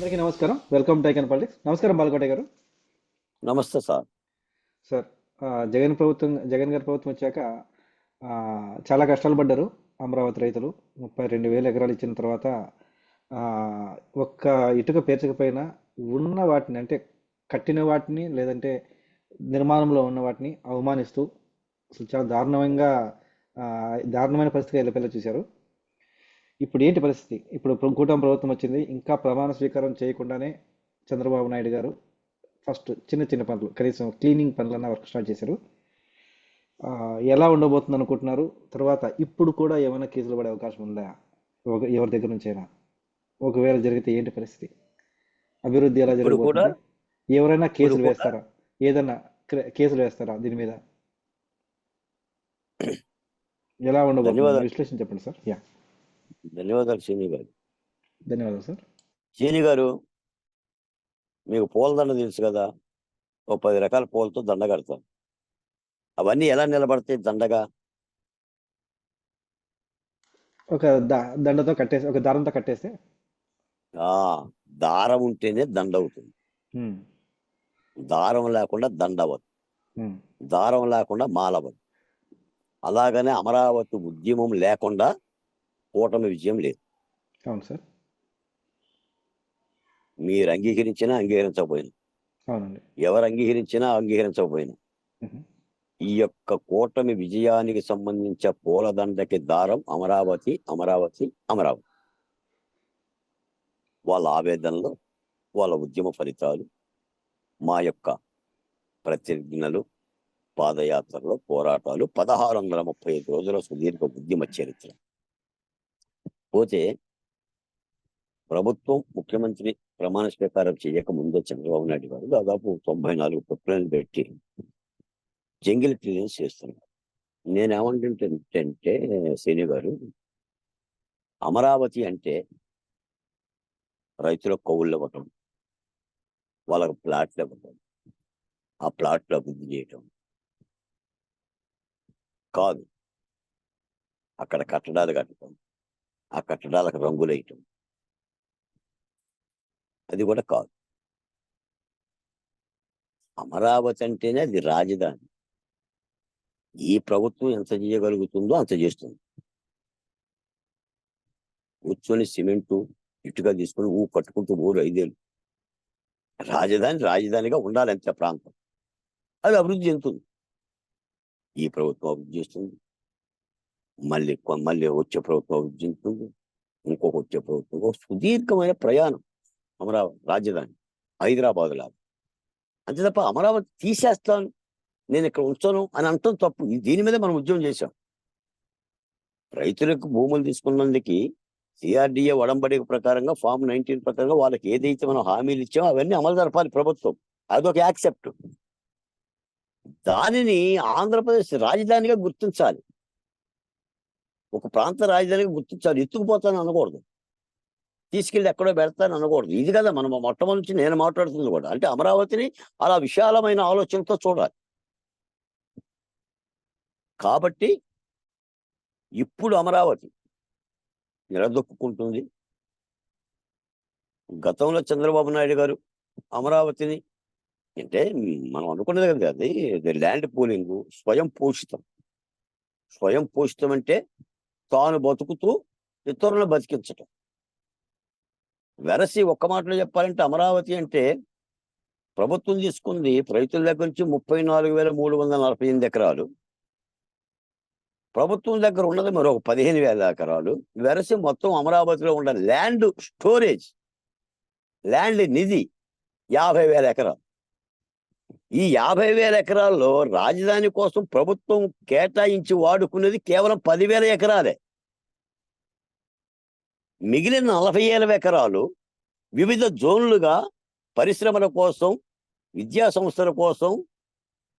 అందరికీ నమస్కారం. Welcome టైకన్ politics నమస్కారం బాలకోట గారు. నమస్తే సార్. సార్ జగన్ ప్రభుత్వం జగన్ గారి ప్రభుత్వం వచ్చాక చాలా కష్టాలు పడ్డారు అమరావతి రైతులు. ముప్పై రెండు వేల ఎకరాలు ఇచ్చిన తర్వాత ఒక్క ఇటుక పేర్చకపోయినా ఉన్న వాటిని అంటే కట్టిన వాటిని లేదంటే నిర్మాణంలో ఉన్న వాటిని అవమానిస్తూ అసలు చాలా దారుణంగా దారుణమైన పరిస్థితిగా వెళ్ళిపోయేలా చూశారు. ఇప్పుడు ఏంటి పరిస్థితి? ఇప్పుడు కూటమి ప్రభుత్వం వచ్చింది. ఇంకా ప్రమాణ స్వీకారం చేయకుండానే చంద్రబాబు నాయుడు గారు ఫస్ట్ చిన్న చిన్న పనులు కనీసం క్లీనింగ్ పనులన్నా వర్క్ స్టార్ట్ చేశారు. ఎలా ఉండబోతుంది అనుకుంటున్నారు? తర్వాత ఇప్పుడు కూడా ఏమైనా కేసులు పడే అవకాశం ఉందా? ఎవరి దగ్గర నుంచైనా? ఒకవేళ జరిగితే ఏంటి పరిస్థితి? అభివృద్ధి ఎలా జరగబోతుంది? ఎవరైనా కేసులు వేస్తారా? ఏదన్నా క్ర- కేసులు వేస్తారా దీని మీద? ఎలా ఉండబోతుంది. విశ్లేషణ చెప్పండి సార్. యా. ధన్యవాదాలు శ్రీని గారు. ధన్యవాదాలు సార్. శ్రీని గారు మీకు పూలదండ తెలుసు కదా? ఓ పది రకాల పూలతో దండ కడతాం అవన్నీ ఎలా నిలబడతాయి దండగా? ఒక దండతో కట్టేసి ఒక దారంతో కట్టేస్తే ఆ దారం ఉంటేనే దండ అవుతుంది. దారం లేకుండా దండ అవ్వదు. దారం లేకుండా మాల అవ్వదు. అలాగనే అమరావతి ఉద్యమం లేకుండా కూటమి విజయం లేదు. అవును సార్. మీరు అంగీకరించినా అంగీకరించకపోయినా. అవునండి. ఎవరు అంగీకరించినా అంగీకరించకపోయినా. ఈ యొక్క కూటమి విజయానికి సంబంధించిన పూలదండకి దారం అమరావతి అమరావతి అమరావతి. వాళ్ళ ఆవేదనలు వాళ్ళ ఉద్యమ ఫలితాలు మా యొక్క ప్రతిజ్ఞలు పాదయాత్రలు పోరాటాలు పదహారు వందల ముప్పై ఐదు రోజుల సుదీర్ఘ ఉద్యమ చరిత్ర. పోతే ప్రభుత్వం ముఖ్యమంత్రి ప్రమాణ స్వీకారం చేయక ముందే చంద్రబాబు నాయుడు గారు దాదాపు తొంభై నాలుగు పుట్లను పెట్టి జంగిల్ క్లియరెన్స్ చేస్తున్నారు. నేనేమంటుంటే శ్రీని గారు అమరావతి అంటే రైతుల కౌళ్ళు ఇవ్వటం వాళ్ళకు ప్లాట్లు ఇవ్వటం ఆ ప్లాట్లు అభివృద్ధి చేయటం కాదు. అక్కడ కట్టడాలు కట్టడం ఆ కట్టడాలకు రంగులు వేయటం అది కూడా కాదు. అమరావతి అంటేనే అది రాజధాని. ఈ ప్రభుత్వం ఎంత చేయగలుగుతుందో అంత చేస్తుంది. కూర్చొని సిమెంటు ఇటుగా తీసుకొని ఊ కట్టుకుంటూ ఊరు ఐదేళ్ళు. రాజధాని రాజధానిగా ఉండాలి అంతే ప్రాంతం. అది అభివృద్ధి చెందుతుంది. ఈ ప్రభుత్వం అభివృద్ధి చేస్తుంది. మళ్ళీ మళ్ళీ వచ్చే ప్రభుత్వం అభివృద్ధి ఇంకొక వచ్చే ప్రభుత్వం ఒక సుదీర్ఘమైన ప్రయాణం అమరావతి రాజధాని హైదరాబాద్ లాగా. అంతే తప్ప అమరావతి తీసేస్తాను నేను ఇక్కడ ఉంచాను అని అంటాం తప్పు. దీని మీద మనం ఉద్యమం చేశాం. రైతులకు భూములు తీసుకున్నందుకు సిఆర్డిఏ ఒడంబడిక ప్రకారంగా ఫామ్ నైన్టీన్ ప్రకారంగా వాళ్ళకి ఏదైతే మనం హామీలు ఇచ్చామో అవన్నీ అమలు జరపాలి ప్రభుత్వం. అదొక యాక్సెప్ట్. దానిని ఆంధ్రప్రదేశ్ రాజధానిగా గుర్తించాలి. ఒక ప్రాంత రాజధానికి గుర్తించాలి. ఎత్తుకుపోతాను అనకూడదు. తీసుకెళ్ళి ఎక్కడో పెడతాను అనకూడదు. ఇది కదా మనం మొట్టమొదటి నేను మాట్లాడుతుంది కూడా. అంటే అమరావతిని అలా విశాలమైన ఆలోచనతో చూడాలి. కాబట్టి ఇప్పుడు అమరావతి నిలదొక్కుంటుంది గతంలో చంద్రబాబు నాయుడు గారు అమరావతిని అంటే మనం అనుకున్నది కదా అది ల్యాండ్ పూలింగ్ స్వయం పోషితం. స్వయం పోషితం అంటే తాను బతుకుతూ ఇతరులను బతికించటం. వెరసి ఒక్క మాటలో చెప్పాలంటే అమరావతి అంటే ప్రభుత్వం తీసుకుంది రైతుల దగ్గర నుంచి ముప్పై నాలుగు వేల మూడు వందల నలభై ఎనిమిది ఎకరాలు. ప్రభుత్వం దగ్గర ఉన్నది మరొక పదిహేను వేల ఎకరాలు. వెరసి మొత్తం అమరావతిలో ఉన్న ల్యాండ్ స్టోరేజ్ ల్యాండ్ నిధి యాభై వేల ఎకరాలు. ఈ యాభై వేల ఎకరాల్లో రాజధాని కోసం ప్రభుత్వం కేటాయించి వాడుకునేది కేవలం పదివేల ఎకరాలే. మిగిలిన నలభై ఏళ్ళ ఎకరాలు వివిధ జోన్లుగా పరిశ్రమల కోసం విద్యా సంస్థల కోసం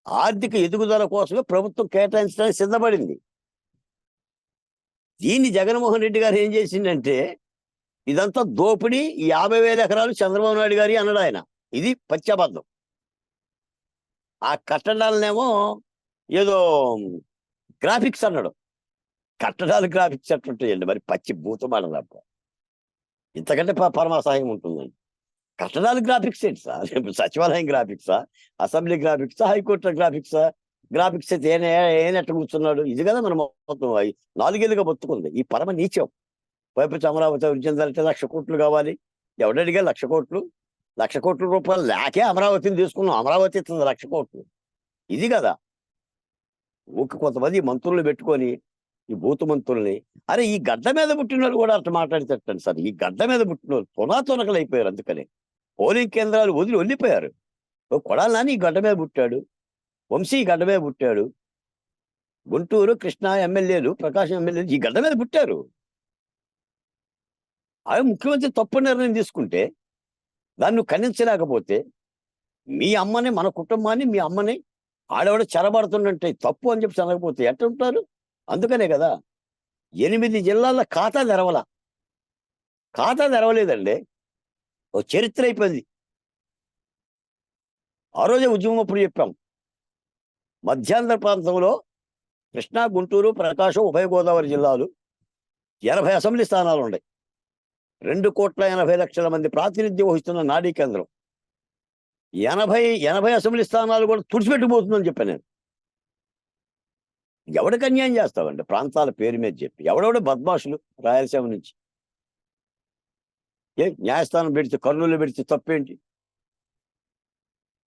ఆర్థిక ఎదుగుదల కోసమే ప్రభుత్వం కేటాయించడానికి సిద్ధపడింది. దీన్ని జగన్మోహన్ రెడ్డి గారు ఏం చేసిందంటే ఇదంతా దోపిడీ ఈ యాభై వేల ఎకరాలు చంద్రబాబు నాయుడు గారి అన్నాడు ఆయన. ఇది పచ్చబద్ధం ఆ కట్టడాలనేమో ఏదో గ్రాఫిక్స్ అన్నాడు. కట్టడాలు గ్రాఫిక్స్ అట్టుంటాయండి మరి? పచ్చి భూతమాట తప్ప ఇంతకంటే ప- ఉంటుందండి కట్టడాలు గ్రాఫిక్స్ ఏంటి సార్? సచివాలయం గ్రాఫిక్సా అసెంబ్లీ గ్రాఫిక్సా హైకోర్టు గ్రాఫిక్సా గ్రాఫిక్స్ అయితే ఏనే ఏనట్టు కూర్చున్నాడు? ఇది కదా మనం మొత్తం నాలుగేళ్ళుగా బతుకుంది. ఈ పరమ నీచం. పైపు అమరావతి అభివృద్ధి చెందాలంటే లక్ష కోట్లు కావాలి. ఎవడడిగా లక్ష కోట్లు? లక్ష కోట్ల రూపాయలు లేకే అమరావతిని తీసుకున్నాం. అమరావతి ఇస్తుంది లక్ష కోట్లు. ఇది కదా. ఒక కొంతమంది మంత్రులు పెట్టుకొని ఈ భూత మంత్రుల్ని అరే ఈ గడ్డ మీద పుట్టిన వాళ్ళు కూడా అట్లా మాట్లాడితేటండి సార్. ఈ గడ్డ మీద పుట్టిన వాళ్ళు తునాతునకలు అయిపోయారు అందుకని. పోలింగ్ కేంద్రాలు వదిలి వెళ్ళిపోయారు. కొడాలని కొడాలి నాని ఈ గడ్డ మీద పుట్టాడు. వంశీ ఈ గడ్డ మీద పుట్టాడు. గుంటూరు కృష్ణా ఎమ్మెల్యేలు ప్రకాశం ఎమ్మెల్యేలు ఈ గడ్డ మీద పుట్టారు. అవి ముఖ్యమంత్రి తప్పు నిర్ణయం తీసుకుంటే దాన్ని నువ్వు ఖండించలేకపోతే మీ అమ్మని మన కుటుంబాన్ని మీ అమ్మని ఆడవాడు చెరబడుతుందంటే తప్పు అని చెప్పి అనకపోతే ఎట్ట ఉంటారు అందుకనే కదా ఎనిమిది జిల్లాల ఖాతా తెరవల. ఖాతా తెరవలేదండి. ఓ చరిత్ర అయిపోయింది. ఆ రోజే ఉద్యమం అప్పుడు చెప్పాం. మధ్యాంధ్ర ప్రాంతంలో కృష్ణా గుంటూరు ప్రకాశం ఉభయ గోదావరి జిల్లాలు ఎనభై అసెంబ్లీ స్థానాలు ఉన్నాయి రెండు కోట్ల ఎనభై లక్షల మంది ప్రాతినిధ్యం వహిస్తున్న నాడీ కేంద్రం. ఎనభై ఎనభై అసెంబ్లీ స్థానాలు కూడా తుడిచిపెట్టుకుపోతుందని చెప్పాను నేను. ఎవడికి అన్యాయం చేస్తావండి? ప్రాంతాల పేరు మీద చెప్పి. ఎవడెవడ బద్మాషులు రాయలసీమ నుంచి. ఏ న్యాయస్థానం పెడితే కర్నూలు పెడితే తప్పేంటి?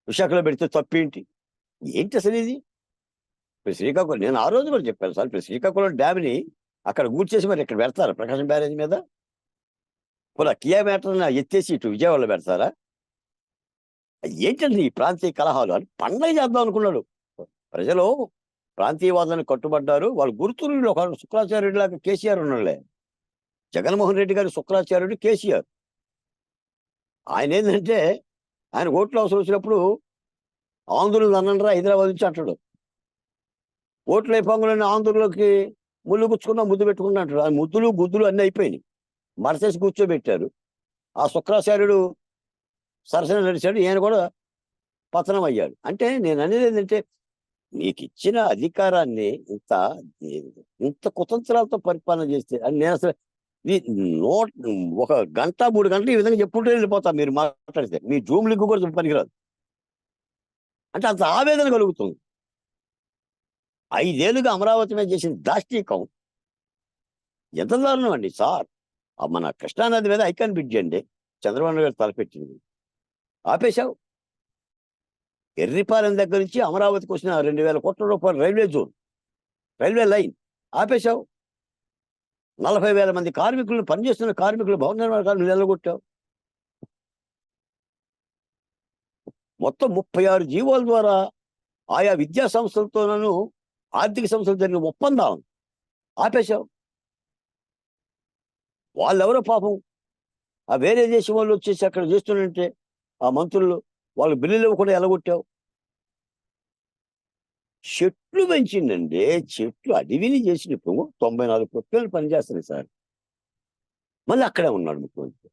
విశాఖలో పెడితే తప్పేంటి? ఏంటి అసలు ఇది? ఇప్పుడు శ్రీకాకుళం నేను ఆ రోజు కూడా చెప్పాను సార్ ఇప్పుడు శ్రీకాకుళం డ్యామ్ని అక్కడ కూర్చేసి మరి ఇక్కడ పెడతారు ప్రకాశం బ్యారేజ్ మీద? పోలా కియా మ్యాటర్ని ఎత్తేసి ఇటు విజయవాడలో పెడతారా? ఏంటండి ఈ ప్రాంతీయ కలహాలు? అని పండగ చేద్దాం అనుకున్నాడు. ప్రజలు ప్రాంతీయవాదాన్ని కట్టుబడ్డారు. వాళ్ళు గుర్తులు ఒక శుక్రాచార్యుడు లాగా కేసీఆర్ ఉన్నాడులే. జగన్మోహన్ రెడ్డి గారి శుక్రాచార్యుడు కేసీఆర్. ఆయన ఏంటంటే ఆయన ఓట్లు అవసరం వచ్చినప్పుడు ఆంధ్రులు అన్నండ్రా హైదరాబాద్ నుంచి అంటాడు. ఓట్లు అయిపోగానే ఆంధ్రులకి ముళ్ళు గుచ్చుకున్నా ముద్దు పెట్టుకున్నా అంటాడు. ఆ ముద్దులు గుద్దులు అన్నీ అయిపోయినాయి. మరసేసి కూర్చోబెట్టారు. ఆ శుక్రాచార్యుడు సరసన నడిచాడు. ఈయన కూడా పతనం అయ్యాడు అంటే నేను అనేది ఏంటంటే నీకు ఇచ్చిన అధికారాన్ని ఇంత ఇంత కుతంత్రాలతో పరిపాలన చేస్తే అని నేను అసలు నోట్ ఒక గంట మూడు గంటలు ఈ విధంగా చెప్పుకుంటూ వెళ్ళిపోతా మీరు మాట్లాడితే. మీ జూమ్ లింక్ కూడా పనికిరాదు అంటే అంత ఆవేదన కలుగుతుంది. ఐదేళ్ళుగా అమరావతి మీద చేసిన దాష్టీకం ఎంత దారుణం అండి సార్. మన కృష్ణానది మీద ఐకాన్ బ్రిడ్జ్ అండి. చంద్రబాబు గారు తలపెట్టింది. ఆపేశావు ఎర్రిపాలెం దగ్గర నుంచి అమరావతికి వచ్చిన రెండు వేల కోట్ల రూపాయల రైల్వే జోన్ రైల్వే లైన్ ఆపేశావు నలభై వేల మంది కార్మికులను పనిచేస్తున్న కార్మికులు భవన నిర్మాణ కార్మికులు నిలగొట్టావు మొత్తం ముప్పై ఆరు జీవోల ద్వారా ఆయా విద్యా సంస్థలతోనూ ఆర్థిక సంస్థలు జరిగిన ఒప్పందం ఆపేశావు వాళ్ళెవరో పాపం? ఆ వేరే దేశం వాళ్ళు వచ్చేసి అక్కడ చేస్తుంటే ఆ మంత్రులు వాళ్ళు బిల్లులు ఇవ్వకుండా ఎలగొట్టావు చెట్లు పెంచిందండి చెట్లు అడవిని చేసినప్పుడు తొంభై నాలుగు పొత్తులు పనిచేస్తున్నాయి సార్. మళ్ళీ అక్కడే ఉన్నాడు ముఖ్యమంత్రి.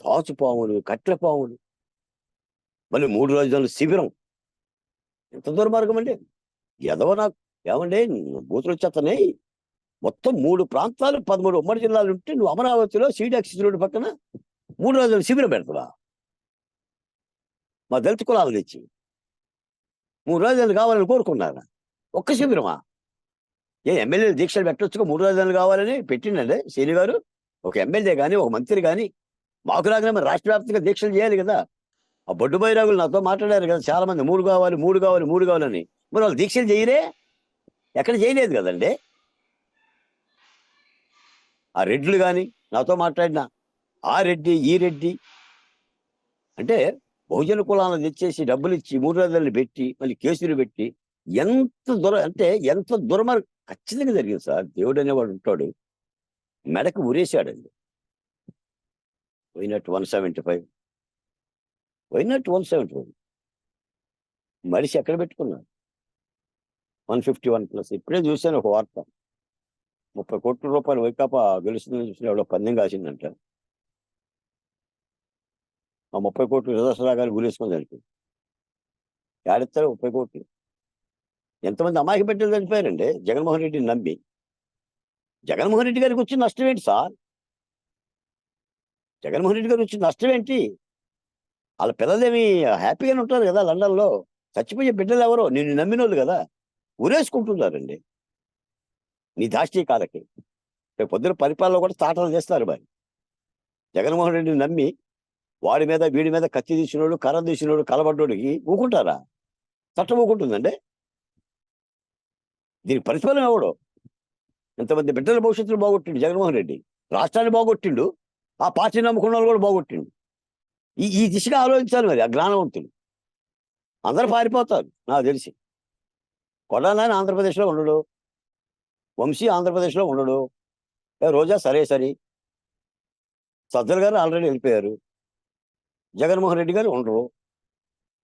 తాచుపాములు కట్లపాములు మళ్ళీ మూడు రోజుల శిబిరం. ఎంత దుర్మార్గం అండి. ఎదవ నాకు ఏమండి బూతులు వచ్చేతనే మొత్తం మూడు ప్రాంతాలు పదమూడు ఉమ్మడి జిల్లాలు ఉంటే నువ్వు అమరావతిలో సీడాక్సిస్ రోడ్డు పక్కన మూడు రోజులు శిబిరం పెడతావా? మా దళిత కులాలు తెచ్చి. మూడు రోజులు కావాలని కోరుకున్నారా? ఒక్క శిబిరమా? ఏ ఎమ్మెల్యేలు దీక్షలు పెట్టొచ్చుగా మూడు రోజులు కావాలని పెట్టిండండి శ్రీని గారు ఒక ఎమ్మెల్యే కానీ ఒక మంత్రి కానీ మాకు రాగానే రాష్ట్ర వ్యాప్తంగా దీక్షలు చేయాలి కదా. ఆ బొడ్డు బైరాగులు నాతో మాట్లాడారు కదా చాలా మంది మూడు కావాలి మూడు కావాలి మూడు కావాలని. మరి వాళ్ళు దీక్షలు చేయరే? ఎక్కడ చేయలేదు కదండి? ఆ రెడ్లు కానీ నాతో మాట్లాడిన ఆ రెడ్డి ఈ రెడ్డి. అంటే బహుజన కులాలను తెచ్చేసి డబ్బులు ఇచ్చి మూడు పెట్టి మళ్ళీ కేసులు పెట్టి ఎంత దుర అంటే ఎంత దురమర ఖచ్చితంగా జరిగింది సార్. దేవుడు అనేవాడు ఉంటాడు. మెడకు ఉరేశాడండి పోయినట్టు వన్ సెవెంటీ ఫైవ్. పోయినట్టు వన్ సెవెంటీ ఫైవ్. మనిషి ఎక్కడ పెట్టుకున్నాడు? One fifty one plus. ఇప్పుడే చూశాను ఒక వార్త. ముప్పై కోట్ల రూపాయలు వైకాపా గెలుస్తుందని చూసిన ఎవడో పందెం కాసిందంట. ఆ ముప్పై కోట్లు రిజర్వ్ రాగానే గురేసుకొని చనిపోయింది ఏడిస్తారు ముప్పై కోట్లు. ఎంతమంది అమాయక బిడ్డలు చనిపోయారండి? జగన్మోహన్ రెడ్డిని నమ్మి. జగన్మోహన్ రెడ్డి గారికి వచ్చిన నష్టం ఏంటి సార్? జగన్మోహన్ రెడ్డి గారు వచ్చి నష్టం ఏంటి? వాళ్ళ పిల్లలేమి హ్యాపీగానే ఉంటారు కదా లండన్లో. చచ్చిపోయే బిడ్డలు ఎవరో? నేను నమ్మినోళ్ళు కదా. ఊరేసుకుంటున్నారండి నీ దాష్టీకాలకి రేపు పొద్దున పరిపాలన కూడా తాటలు చేస్తారు మరి. జగన్మోహన్ రెడ్డిని నమ్మి వాడి మీద వీడి మీద కత్తి తీసినోడు కర్ర తీసినోడు కలబడ్డోడికి ఊకుంటారా? చట్టం ఊకుంటుందండి. దీని ప్రతిఫలం ఎవడు? ఇంతమంది బిడ్డల భవిష్యత్తును బాగొట్టిండు జగన్మోహన్ రెడ్డి. రాష్ట్రాన్ని బాగొట్టిండు. ఆ పార్టీ నమ్ముకున్న వాళ్ళు కూడా బాగొట్టిండు. ఈ ఈ దిశగా ఆలోచించాలి మరి ఆ జ్ఞానవంతులు. అందరూ పారిపోతారు నాకు తెలిసి. కొడాలని ఆంధ్రప్రదేశ్లో ఉండడు వంశీ ఆంధ్రప్రదేశ్లో ఉండడు. రోజా సరే సరే. సజ్జల గారు ఆల్రెడీ వెళ్ళిపోయారు. జగన్మోహన్ రెడ్డి గారు ఉండరు.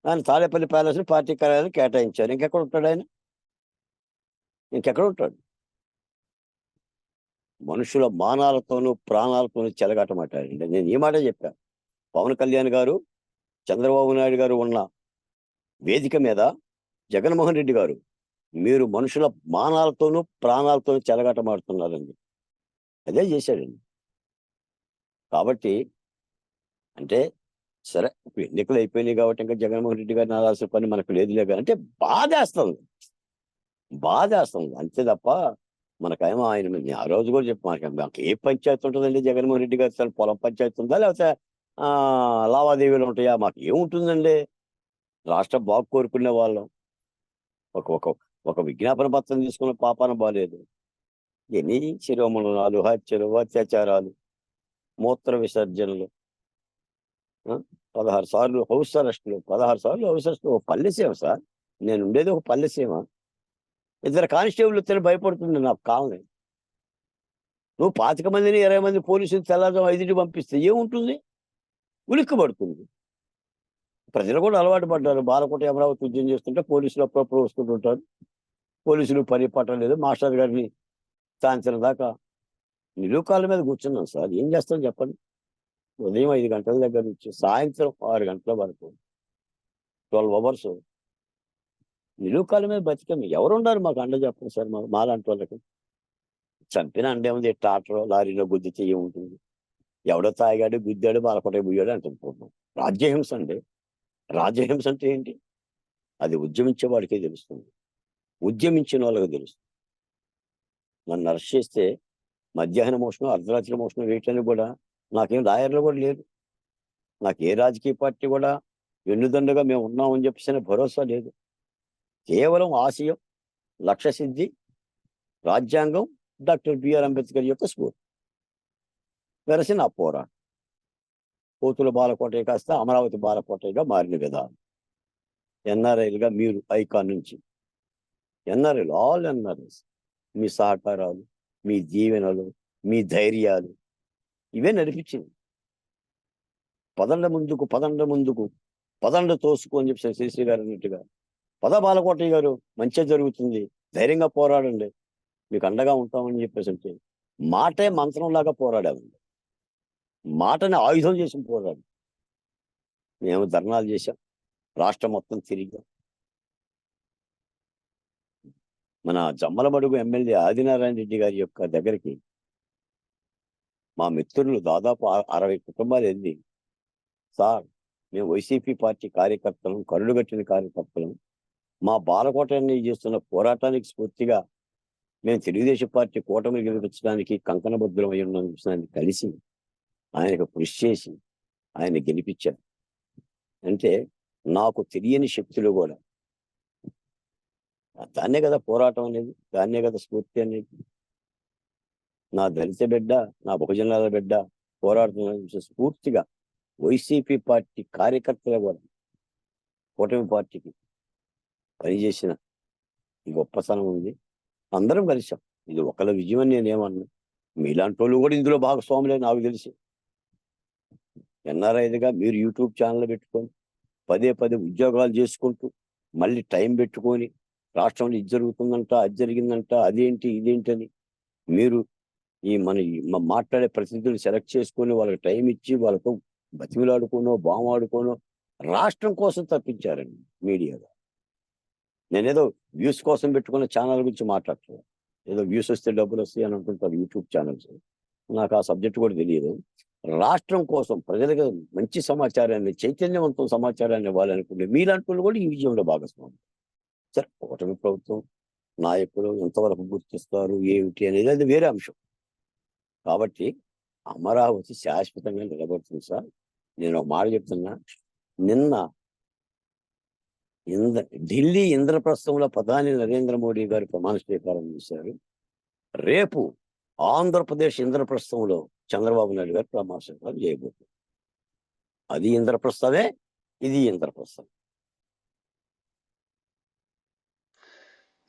ఆయన తాడేపల్లి ప్యాలెస్ని పార్టీ కార్యాలయం కేటాయించారు. ఇంకెక్కడ ఉంటాడు ఆయన? ఇంకెక్కడ ఉంటాడు? మనుషుల మానాలతోనూ ప్రాణాలతోనూ చెలగాటమాటాడండి నేను ఈ మాట చెప్పాను పవన్ కళ్యాణ్ గారు చంద్రబాబు నాయుడు గారు ఉన్న వేదిక మీద జగన్మోహన్ రెడ్డి గారు మీరు మనుషుల మానాలతోనూ ప్రాణాలతోనూ చెలగటమాడుతున్నారండి. అదే చేశాడండి. కాబట్టి అంటే సరే ఇప్పుడు ఎన్నికలు అయిపోయినాయి కాబట్టి ఇంకా జగన్మోహన్ రెడ్డి గారిని ఆడాల్సిన పని మనకు లేదులే కానీ అంటే బాధేస్తుంది. బాధేస్తుంది. అంతే తప్ప మనకేమో ఆయన ఆ రోజు కూడా చెప్పి మనకి మాకు ఏ పంచాయతీ ఉంటుందండి జగన్మోహన్ రెడ్డి గారు తన పొలం పంచాయతీ ఉందా? లేకపోతే లావాదేవీలు ఉంటాయా? మాకు ఏముంటుందండి? రాష్ట్రం బాగు కోరుకునే వాళ్ళం. ఒక ఒక ఒక విజ్ఞాపన పత్రం తీసుకున్న పాపాన బాలేదు. ఎన్ని శిరోమణనాలు హత్యలు అత్యాచారాలు మూత్ర విసర్జనలు పదహారు సార్లు హౌస్ అరెస్టులు పదహారు సార్లు హౌస్ అరెస్టులు. ఒక పల్లెసీమ సార్. నేను ఉండేది ఒక పల్లెసీమ ఇద్దరు కానిస్టేబుల్ తిని భయపడుతుంది నాకు కావాలి నువ్వు పాతిక మందిని ఇరవై మంది పోలీసులు తెల్లారు ఐదింటికి పంపిస్తే ఏముంటుంది? ఉలిక్కి పడుతుంది ప్రజలు కూడా అలవాటు పడ్డారు. బాలకోట అమరావతి ఉద్యమం చేస్తుంటే పోలీసులు అప్పుడప్పుడు వస్తుంటుంటారు. పోలీసులు పని పట్టలేదు మాస్టర్ గారిని సాయంత్రం దాకా నిలుకాల మీద కూర్చున్నాం సార్. ఏం చేస్తాం చెప్పండి? ఉదయం ఐదు గంటల దగ్గర నుంచి సాయంత్రం ఆరు గంటల వరకు ట్వెల్వ్ అవర్స్ నిలుకాల మీద బతికాము ఎవరు ఉన్నారు మాకు అండ చెప్పండి సార్ మా మాలాంటి వాళ్ళకి? చంపిన అండే ఉంది ట్రాక్టర్ లారీలో గుద్ది చెయ్యి ఉంటుంది. ఎవడో తాగాడు గుద్దాడు బాలపడే బుయ్యాడు అంటున్నాం రాజ్యహింస అండి. రాజ్యహింస అంటే ఏంటి? అది ఉద్యమించే వాడికే తెలుస్తుంది. ఉద్యమించిన వాళ్ళకి తెలుసు. నన్ను అరెస్ట్ చేస్తే మధ్యాహ్న మోషణం అర్ధరాత్రి మోషణం వేయటానికి కూడా నాకేం లాయర్లు కూడా లేదు నాకు ఏ రాజకీయ పార్టీ కూడా వెన్నుదండగా మేము ఉన్నామని చెప్పేసి భరోసా లేదు. కేవలం ఆశయం లక్ష్య సిద్ధి రాజ్యాంగం డాక్టర్ బిఆర్ అంబేద్కర్ యొక్క స్ఫూర్తి. వెరసి నా పోరాటం. కోతుల బాలకోట కాస్త అమరావతి బాలకోటగా మారిన విధానం. ఎన్ఆర్ఐలుగా మీరు ఐకాన్ నుంచి ఎన్ఆర్ఐలు ఆల్ ఎన్ఆర్ఐస్ మీ సహకారాలు మీ దీవెనలు మీ ధైర్యాలు ఇవే నడిపించింది పదండ ముందుకు పదండ ముందుకు పదండ తోసుకు అని చెప్పి శ్రీశ్రీ గారు అన్నట్టుగా. పద బాలకోటయ్య గారు మంచిగా జరుగుతుంది. ధైర్యంగా పోరాడండి. మీకు అండగా ఉంటామని చెప్పేసి అంటే మాటే మంత్రంలాగా పోరాడామండి. మాటని ఆయుధం చేసి పోరాడు. మేము ధర్నాలు చేశాం. రాష్ట్రం మొత్తం తిరిగాం. మన జమ్మలమడుగు ఎమ్మెల్యే ఆదినారాయణ రెడ్డి గారి యొక్క దగ్గరికి మా మిత్రులు దాదాపు అరవై కుటుంబాలు వెళ్ళి సార్ మేము వైసీపీ పార్టీ కార్యకర్తలం కరుడుగట్టిన కార్యకర్తలం. మా బాలకోటని చేస్తున్న పోరాటానికి స్ఫూర్తిగా మేము తెలుగుదేశం పార్టీ కూటమిని గెలిపించడానికి కంకణబద్ధులం అయి ఉన్న విషయాన్ని కలిసి ఆయనకు కృషి చేసి ఆయన గెలిపించారు. అంటే నాకు తెలియని శక్తులు కూడా దాన్నే కదా పోరాటం అనేది దాన్నే కదా స్ఫూర్తి అనేది. నా దళిత బిడ్డ నా బహుజనాల బిడ్డ పోరాడుతున్న స్ఫూర్తిగా వైసీపీ పార్టీ కార్యకర్తలు కూడా కూటమి పార్టీకి పనిచేసిన గొప్పతనం ఉంది. అందరం కలిసాం. ఇది ఒకళ్ళ విజయం అని నేనేమన్నా మీలాంటి వాళ్ళు కూడా ఇందులో భాగస్వాములే నాకు తెలిసి. ఎన్ఆర్ఐదిగా మీరు యూట్యూబ్ ఛానల్ పెట్టుకొని పదే పదే ఉద్యోగాలు చేసుకుంటూ మళ్ళీ టైం పెట్టుకొని రాష్ట్రంలో ఇది జరుగుతుందంట అది జరిగిందంట అదేంటి ఇదేంటి అని మీరు ఈ మన మాట్లాడే ప్రతినిధులు సెలెక్ట్ చేసుకొని వాళ్ళకి టైం ఇచ్చి వాళ్ళతో బతిమిలాడుకోనో బామాడుకోనో రాష్ట్రం కోసం తప్పించారండి మీడియాగా నేనేదో వ్యూస్ కోసం పెట్టుకున్న ఛానల్ గురించి మాట్లాడుతున్నాను ఏదో వ్యూస్ వస్తే డబ్బులు వస్తాయి అని అనుకుంటారు యూట్యూబ్ ఛానల్స్. నాకు ఆ సబ్జెక్ట్ కూడా తెలియదు. రాష్ట్రం కోసం ప్రజలకు మంచి సమాచారాన్ని చైతన్యవంతం సమాచారాన్ని ఇవ్వాలనుకుంటే మీలాంటి అనుకున్న కూడా ఈ విజయంలో భాగస్వామి సరే కూటమి ప్రభుత్వం నాయకులు ఎంతవరకు గుర్తిస్తారు ఏమిటి అనేది అది వేరే అంశం. కాబట్టి అమరావతి శాశ్వతంగా నిలబడుతుంది సార్. నేను ఒక మాట చెప్తున్నా. నిన్న ఇంద్ర ఢిల్లీ ఇంద్రప్రస్థంలో ప్రధాని నరేంద్ర మోడీ గారు ప్రమాణ స్వీకారం చేశారు. రేపు ఆంధ్రప్రదేశ్ ఇంద్రప్రస్థంలో చంద్రబాబు నాయుడు గారు ప్రమాణ స్వీకారం చేయబోతున్నారు. అది ఇంద్రప్రస్థమే ఇది ఇంద్రప్రస్థం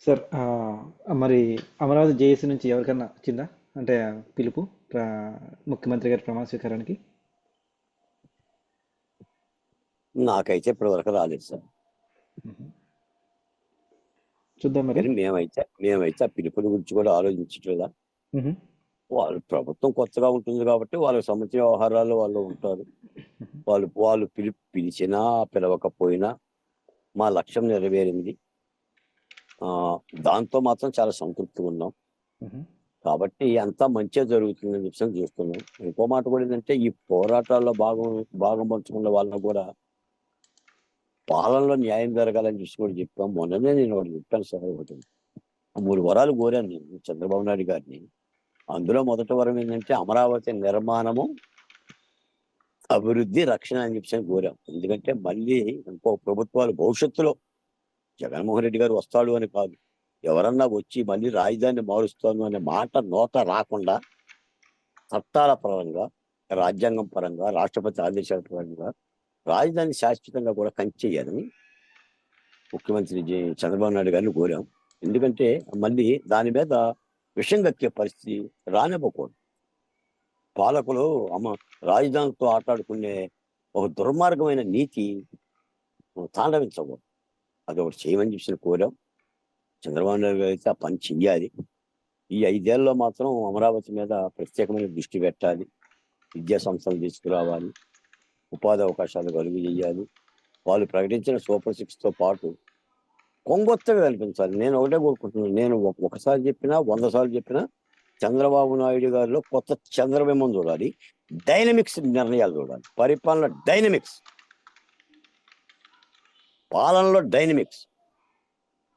సార్ మరి అమరావతి జేఏసీ నుంచి ఎవరికన్నా వచ్చిందా? అంటే పిలుపు ముఖ్యమంత్రి గారి ప్రమాణ స్వీకారానికి? నాకైతే ఇప్పటి వరకు రాలేదు సార్. చూద్దాం మరి. మేమైతే మేమైతే ఆ పిలుపుల గురించి కూడా ఆలోచించట్లేదా. వాళ్ళు ప్రభుత్వం కొత్తగా ఉంటుంది కాబట్టి వాళ్ళకి సంబంధించిన వ్యవహారాలు వాళ్ళు ఉంటారు. వాళ్ళు వాళ్ళు పిలి పిలిచినా పిలవకపోయినా మా లక్ష్యం నెరవేరింది. దాంతో మాత్రం చాలా సంతృప్తిగా ఉన్నాం. కాబట్టి అంతా మంచిగా జరుగుతుందని చెప్పి చూస్తున్నాం. ఇంకో మాట కూడా ఏంటంటే ఈ పోరాటాల్లో భాగం భాగం పంచుకున్న వాళ్ళని కూడా పాలనలో న్యాయం జరగాలని చూసి కూడా చెప్పాం. మొన్ననే నేను ఒకటి చెప్పాను సార్ ఒకటి. మూడు వరాలు కోరాను నేను చంద్రబాబు నాయుడు గారిని. అందులో మొదటి వరం ఏంటంటే అమరావతి నిర్మాణము అభివృద్ధి రక్షణ అని చెప్పి కోరాం. ఎందుకంటే మళ్ళీ ఇంకో ప్రభుత్వాలు భవిష్యత్తులో జగన్మోహన్ రెడ్డి గారు వస్తాడు అని కాదు. ఎవరన్నా వచ్చి మళ్ళీ రాజధానిని మారుస్తాను అనే మాట నోట రాకుండా చట్టాల పరంగా రాజ్యాంగం పరంగా రాష్ట్రపతి ఆదేశాల పరంగా రాజధాని శాశ్వతంగా కూడా కంచేయాలని ముఖ్యమంత్రి చంద్రబాబు నాయుడు గారిని కోరాం. ఎందుకంటే మళ్ళీ దాని మీద విషం కక్కే పరిస్థితి రానివ్వకూడదు. పాలకులు అమ్మ రాజధానితో ఆటాడుకునే ఒక దుర్మార్గమైన నీతి తాండవించకూడదు. అది ఒకటి చేయమని చెప్పిన కోరాం. చంద్రబాబు నాయుడు గారు అయితే ఆ పని చెయ్యాలి. ఈ ఐదేళ్ళలో మాత్రం అమరావతి మీద ప్రత్యేకమైన దృష్టి పెట్టాలి. విద్యా సంస్థలు తీసుకురావాలి. ఉపాధి అవకాశాలు కలుగు చేయాలి. వాళ్ళు ప్రకటించిన సూపర్ సిక్స్తో పాటు కొంగొత్తగా కల్పించాలి. నేను ఒకటే కోరుకుంటున్నాను. నేను ఒకసారి చెప్పినా వంద సార్లు చెప్పినా చంద్రబాబు నాయుడు గారిలో కొత్త చంద్రబింబం చూడాలి. డైనమిక్స్ నిర్ణయాలు చూడాలి. పరిపాలన డైనమిక్స్. పాలనలో డైనమిక్స్.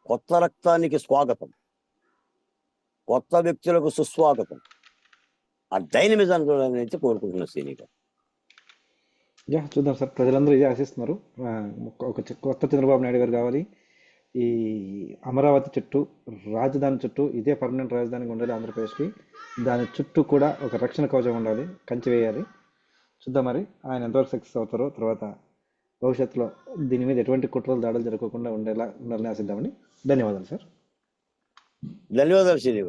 కొత్త రక్తానికి స్వాగతం. కొత్త వ్యక్తులకు సుస్వాగతం. ఆ డైనమిజం చూడాలని అయితే కోరుకుంటున్నా శ్రీని గారు యా చూద్దాం సార్. ప్రజలందరూ ఇదే ఆశిస్తున్నారు. ఒక- కొత్త చంద్రబాబు నాయుడు గారు కావాలి. ఈ అమరావతి చుట్టూ రాజధాని చుట్టూ ఇదే పర్మనెంట్ రాజధానిగా ఉండాలి ఆంధ్రప్రదేశ్కి. దాని చుట్టూ కూడా ఒక రక్షణ కవచం ఉండాలి. కంచి వేయాలి. చూద్దాం మరి. ఆయన ఎంతవరకు సక్సెస్ అవుతారో తర్వాత భవిష్యత్తులో దీని మీద ఎటువంటి కుట్రలు దాడులు జరగకుండా ఉండేలా ఉండాలని ఆశిద్దామని ధన్యవాదాలు సార్. ధన్యవాదాలు శ్రీని